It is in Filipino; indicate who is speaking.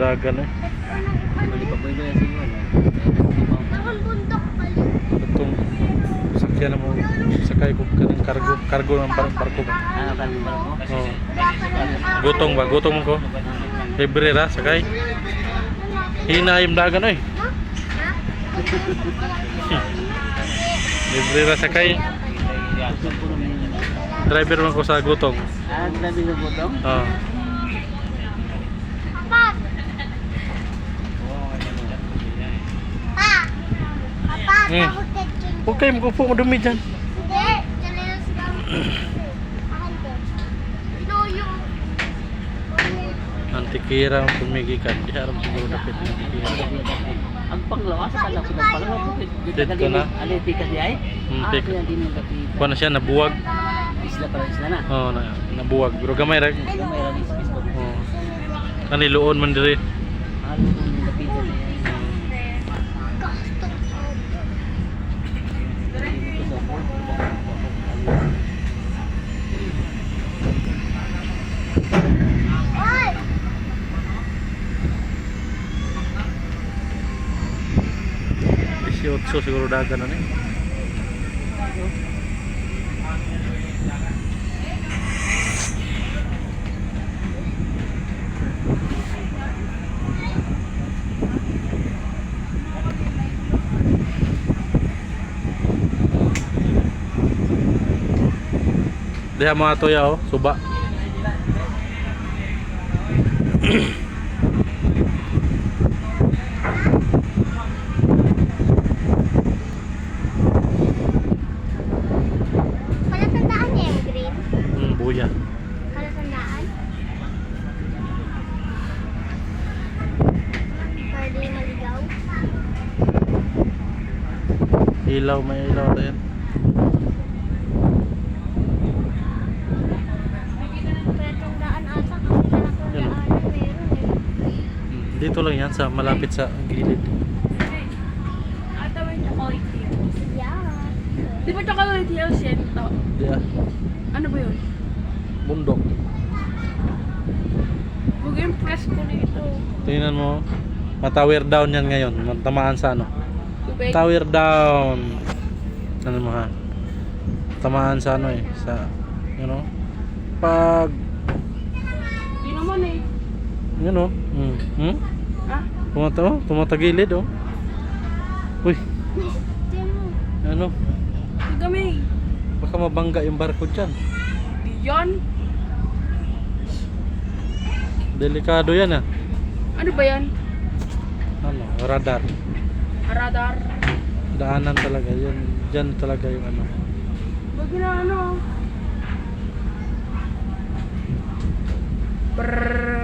Speaker 1: dagan eh. Itong sakyan mo sakay ko kanang kargo kargo ng bar barko ba.
Speaker 2: Ano kan ba mo?
Speaker 1: Oh. Gutong ba? Gutong mo ko. Libre ra sakay. Hina yung dagan eh. Libre ra sakay. Driver man ko sa gutong.
Speaker 2: Ah, grabe sa botong.
Speaker 1: Oh.
Speaker 3: Ka dyan.
Speaker 1: Huwag kayo magpupo mo dumi dyan.
Speaker 3: Hindi. Lang sila. Ahan ko. Ito yung...
Speaker 1: Antikira ang tumigikan. Di haram siguro dapat antikira.
Speaker 2: Ang panglawas sa pala ko panglawas ko
Speaker 1: Dito na.
Speaker 2: Ali di kasi ay.
Speaker 1: Hmm,
Speaker 2: Ah, kaya din yung kapit.
Speaker 1: Kuha na siya, nabuwag.
Speaker 2: Isla para isla na.
Speaker 1: Oo, na, nabuwag. Pero gamay ra.
Speaker 2: Ito may ragis ko.
Speaker 1: Oo. Kaniluon man diri.
Speaker 2: Ano
Speaker 3: Oy!
Speaker 1: 18 siguro dagan na ni. Diha mga tuya oh, suba.
Speaker 3: Palatandaan niya yung green.
Speaker 1: Hmm, buya.
Speaker 3: Palatandaan. Di maligaw.
Speaker 1: Ilaw, may ilaw tayo.
Speaker 3: Palatandaan ata kung palatandaan meron eh.
Speaker 1: Hmm, Dito lang yan sa malapit sa gilid.
Speaker 3: Yeah.
Speaker 4: Di ba chocolate hills yan to?
Speaker 1: Di ah,
Speaker 4: Ano ba yun?
Speaker 1: bundok.
Speaker 4: Yung presko nito.
Speaker 1: Tingnan mo. Matower down yan ngayon. Tamaan sa ano?
Speaker 4: Tubig.
Speaker 1: Tower down. Ano mo ha? Tamaan sa ano eh. Sa, you know? Pag. You know? Hmm. Hmm?
Speaker 4: Ah?
Speaker 1: Tumata, oh, tumatagilid oh. Uy, ano?
Speaker 4: Kagami.
Speaker 1: Baka mabangga yung barko dyan.
Speaker 4: Di yan.
Speaker 1: Delikado yan ah.
Speaker 4: Ano ba yan?
Speaker 1: Ano? Radar.
Speaker 4: Radar.
Speaker 1: Daanan talaga. Yan, dyan talaga yung ano.
Speaker 4: Wag na ano. Brrrr.